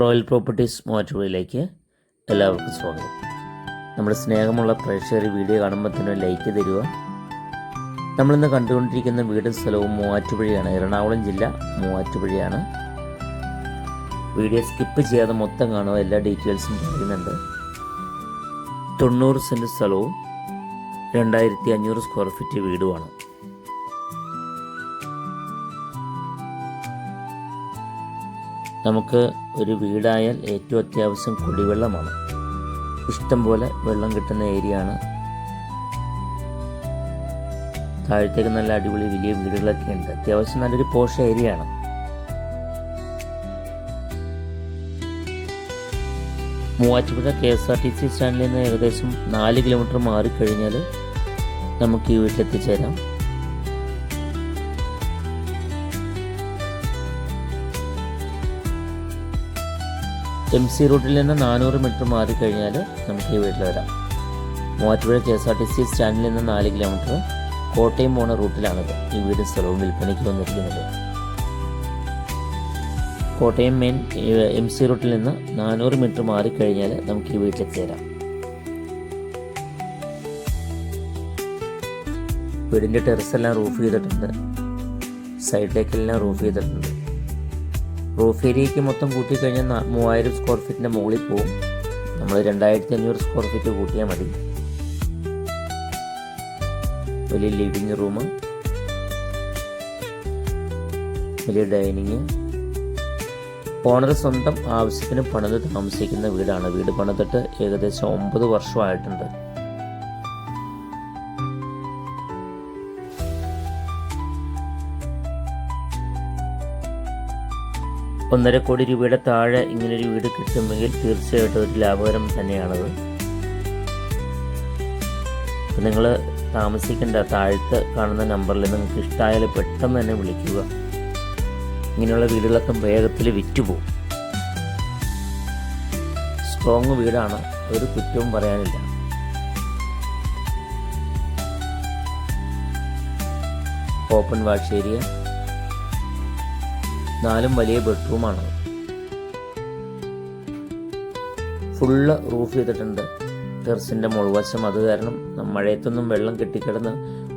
Royal properties മൂവാറ്റുപുഴയിലേക്ക് എല്ലാവർക്കും സ്വാഗതം. നമ്മുടെ സ്നേഹമുള്ള പ്രേക്ഷകർ വീഡിയോ കാണുമ്പോൾ തന്നെ ലൈക്ക് തരിക. നമ്മളിന്ന് കണ്ടുകൊണ്ടിരിക്കുന്ന വീടും സ്ഥലവും മൂവാറ്റുപുഴയാണ്. എറണാകുളം ജില്ല മൂവാറ്റുപുഴയാണ്. വീഡിയോ സ്കിപ്പ് ചെയ്യാതെ മൊത്തം കാണുക. എല്ലാ ഡീറ്റെയിൽസും പറയുന്നുണ്ട്. തൊണ്ണൂറ് സെന്റ് സ്ഥലവും രണ്ടായിരത്തി അഞ്ഞൂറ് സ്ക്വയർ ഫീറ്റ് വീടുമാണ്. നമുക്ക് ഒരു വീടായാൽ ഏറ്റവും അത്യാവശ്യം കുടിവെള്ളമാണ്. ഇഷ്ടം പോലെ വെള്ളം കിട്ടുന്ന ഏരിയ ആണ്. താഴത്തേക്ക് നല്ല അടിപൊളി വലിയ വീടുകളൊക്കെ ഉണ്ട്. അത്യാവശ്യം നല്ലൊരു പോഷ ഏരിയ ആണ്. Muvattupuzha K S R T C സ്റ്റാൻഡിൽ നിന്ന് ഏകദേശം നാല് കിലോമീറ്റർ മാറിക്കഴിഞ്ഞാൽ നമുക്ക് ഈ വീട്ടിലെത്തിച്ചേരാം. എം സി റൂട്ടിൽ നിന്ന് നാനൂറ് മീറ്റർ മാറിക്കഴിഞ്ഞാൽ നമുക്ക് ഈ വീട്ടിൽ വരാം. Muvattupuzha K S R T C സ്റ്റാൻഡിൽ നിന്ന് നാല് കിലോമീറ്റർ കോട്ടയം പോണ റൂട്ടിലാണിത് ഈ വീടും സ്ഥലവും വിൽപ്പനയ്ക്ക് വന്നിരിക്കുന്നത്. കോട്ടയം മെയിൻ എം സി റൂട്ടിൽ നിന്ന് നാനൂറ് മീറ്റർ മാറിക്കഴിഞ്ഞാൽ നമുക്ക് ഈ വീട്ടിലെത്തിച്ചേരാം വീടിന്റെ ടെറസെല്ലാം റൂഫ് ചെയ്തിട്ടുണ്ട്. സൈഡിലേക്കെല്ലാം റൂഫ് ചെയ്തിട്ടുണ്ട്. റൂഫ് ഏരിയയ്ക്ക് മൊത്തം കൂട്ടിക്കഴിഞ്ഞാൽ മൂവായിരം സ്ക്വയർ ഫീറ്റിന്റെ മുകളിൽ പോവും. നമ്മൾ രണ്ടായിരത്തി അഞ്ഞൂറ് സ്ക്വയർ ഫീറ്റ് കൂട്ടിയാൽ മതി. വലിയ ലിവിങ് റൂം വലിയ ഡൈനിങ് ഓണർ സ്വന്തം ആവശ്യത്തിന് പണിത് താമസിക്കുന്ന വീടാണ്. വീട് പണിതിട്ട് ഏകദേശം ഒമ്പത് വർഷമായിട്ടുണ്ട്. ഒന്നര കോടി രൂപയുടെ താഴെ ഇങ്ങനൊരു വീട് കിട്ടുമെങ്കിൽ തീർച്ചയായിട്ടും ഒരു ലാഭകരം തന്നെയാണത്. നിങ്ങൾ താമസിക്കേണ്ട താഴത്ത് കാണുന്ന നമ്പറിൽ നിങ്ങൾക്ക് ഇഷ്ടമായാൽ പെട്ടെന്ന് തന്നെ വിളിക്കുക. ഇങ്ങനെയുള്ള വീടുകളൊക്കെ വേഗത്തിൽ വിറ്റുപോകും സ്ട്രോങ് വീടാണ് ഒരു കുറ്റവും പറയാനില്ല. Open wash area. നാലും വലിയ ബെഡ്റൂമാണ്. ഫുള്ള് റൂഫ് ചെയ്തിട്ടുണ്ട്. ടെറസിന്റെ മുൾവശം അത് കാരണം മഴയത്തൊന്നും വെള്ളം കെട്ടിക്കിടന്ന്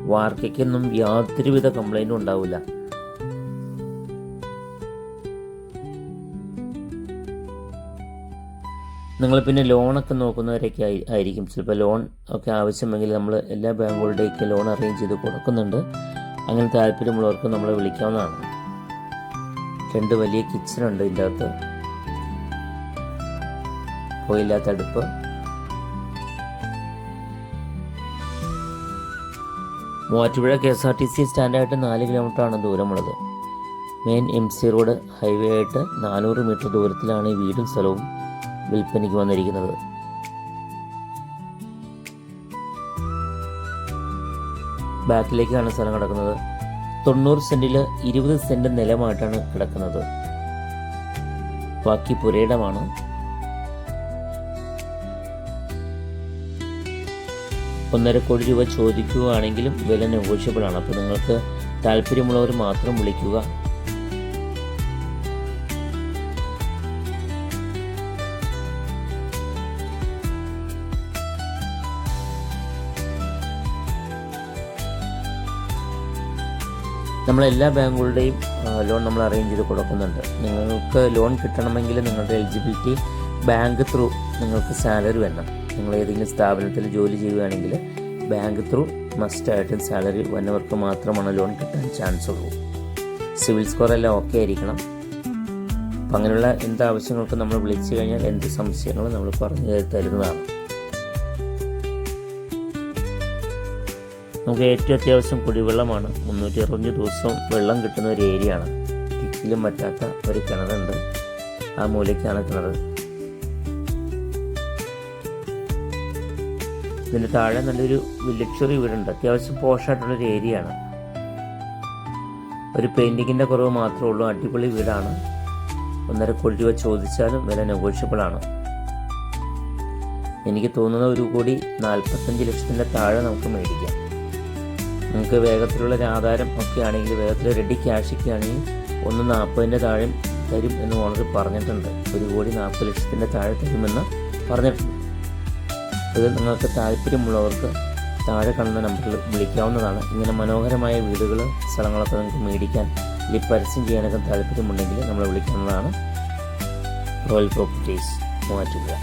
വാർക്കയ്ക്കൊന്നും യാതൊരുവിധ കംപ്ലൈന്റും ഉണ്ടാവില്ല. നിങ്ങൾ പിന്നെ ലോണൊക്കെ നോക്കുന്നവരൊക്കെ ആയിരിക്കും. ചിലപ്പോൾ ലോൺ ഒക്കെ ആവശ്യമെങ്കിൽ നമ്മൾ എല്ലാ ബാങ്കുകളുടെയൊക്കെ ലോൺ അറേഞ്ച് ചെയ്ത് കൊടുക്കുന്നുണ്ട്. അങ്ങനെ താല്പര്യമുള്ളവർക്ക് നമ്മളെ വിളിക്കാവുന്നതാണ്. രണ്ട് വലിയ കിച്ചണുണ്ട് ഇതിന്റെ അകത്ത് പോയില്ലാത്ത അടുപ്പ്. Muvattupuzha K S R T C സ്റ്റാൻഡായിട്ട് നാല് കിലോമീറ്ററാണ് ദൂരമുള്ളത്. Main M C road highway ആയിട്ട് നാനൂറ് മീറ്റർ ദൂരത്തിലാണ് ഈ വീടും സ്ഥലവും വിൽപ്പനയ്ക്ക് വന്നിരിക്കുന്നത്. ബാക്കിലേക്കാണ് സ്ഥലം കിടക്കുന്നത്. തൊണ്ണൂറ് സെന്റിൽ ഇരുപത് സെന്റ് നിലമായിട്ടാണ് കിടക്കുന്നത്. ബാക്കി പുരയിടമാണ്. ഒന്നര കോടി രൂപ ചോദിക്കുകയാണെങ്കിലും വില നെഗോഷ്യബിൾ ആണ്. അപ്പോൾ നിങ്ങൾക്ക് താല്പര്യമുള്ളവർ മാത്രം വിളിക്കുക. നമ്മളെല്ലാ ബാങ്കുകളുടെയും ലോൺ നമ്മൾ അറേഞ്ച് ചെയ്ത് കൊടുക്കുന്നുണ്ട്. നിങ്ങൾക്ക് ലോൺ കിട്ടണമെങ്കിൽ നിങ്ങളുടെ എലിജിബിലിറ്റി ബാങ്ക് ത്രൂ നിങ്ങൾക്ക് സാലറി വരണം നിങ്ങൾ ഏതെങ്കിലും സ്ഥാപനത്തിൽ ജോലി ചെയ്യുകയാണെങ്കിൽ ബാങ്ക് ത്രൂ മസ്റ്റായിട്ടും സാലറി വന്നവർക്ക് മാത്രമാണ് ലോൺ കിട്ടാൻ ചാൻസ് ഉള്ളൂ. സിവിൽ സ്കോർ എല്ലാം ഓക്കെ ആയിരിക്കണം. അപ്പം അങ്ങനെയുള്ള എന്ത് ആവശ്യങ്ങൾക്കും നമ്മൾ വിളിച്ചു കഴിഞ്ഞാൽ എന്ത് സംശയങ്ങളും നമ്മൾ പറഞ്ഞു തരുന്നതാണ് നമുക്ക് ഏറ്റവും അത്യാവശ്യം കുടിവെള്ളമാണ്. മുന്നൂറ്റി അറുപത്തഞ്ച് ദിവസവും വെള്ളം കിട്ടുന്ന ഒരു ഏരിയ ആണ് കിക്കിലും പറ്റാത്ത ഒരു കിണറുണ്ട്. ആ മൂലയ്ക്കാണ് കിണർ ഇതിന്റെ താഴെ നല്ലൊരു ലക്ഷറി വീടുണ്ട്. അത്യാവശ്യം പോഷായിട്ടുള്ളൊരു ഏരിയ ആണ് ഒരു പെയിന്റിങ്ങിന്റെ കുറവ് മാത്രമേ ഉള്ളൂ. അടിപൊളി വീടാണ്. ഒന്നര കോടി രൂപ ചോദിച്ചാലും വില നെഗോഷ്യബിൾ ആണ്. എനിക്ക് തോന്നുന്ന ഒരു കോടി നാൽപ്പത്തഞ്ച് ലക്ഷത്തിന്റെ താഴെ നമുക്ക് മേടിക്കാം. നിങ്ങൾക്ക് വേഗത്തിലുള്ള ഒരു ആധാരം ഒക്കെ ആണെങ്കിൽ വേഗത്തിൽ റെഡി ക്യാഷ് ഒക്കെ ആണെങ്കിൽ ഒന്ന് നാൽപ്പതിന്റെ താഴെ തരും എന്ന് ഓണർ പറഞ്ഞിട്ടുണ്ട്. ഒരു കോടി നാൽപ്പത് ലക്ഷത്തിന്റെ താഴെ തരുമെന്ന് പറഞ്ഞിട്ടുണ്ട്. ഇത് നിങ്ങൾക്ക് താല്പര്യമുള്ളവർക്ക് താഴെ കാണുന്ന നമ്പറിൽ വിളിക്കാവുന്നതാണ്. ഇങ്ങനെ മനോഹരമായ വീടുകൾ സ്ഥലങ്ങളൊക്കെ നിങ്ങൾക്ക് മേടിക്കാൻ അല്ലെങ്കിൽ പരസ്യം ചെയ്യാനൊക്കെ താല്പര്യമുണ്ടെങ്കിൽ നമ്മളെ വിളിക്കാവുന്നതാണ്. Royal properties Muvattupuzha.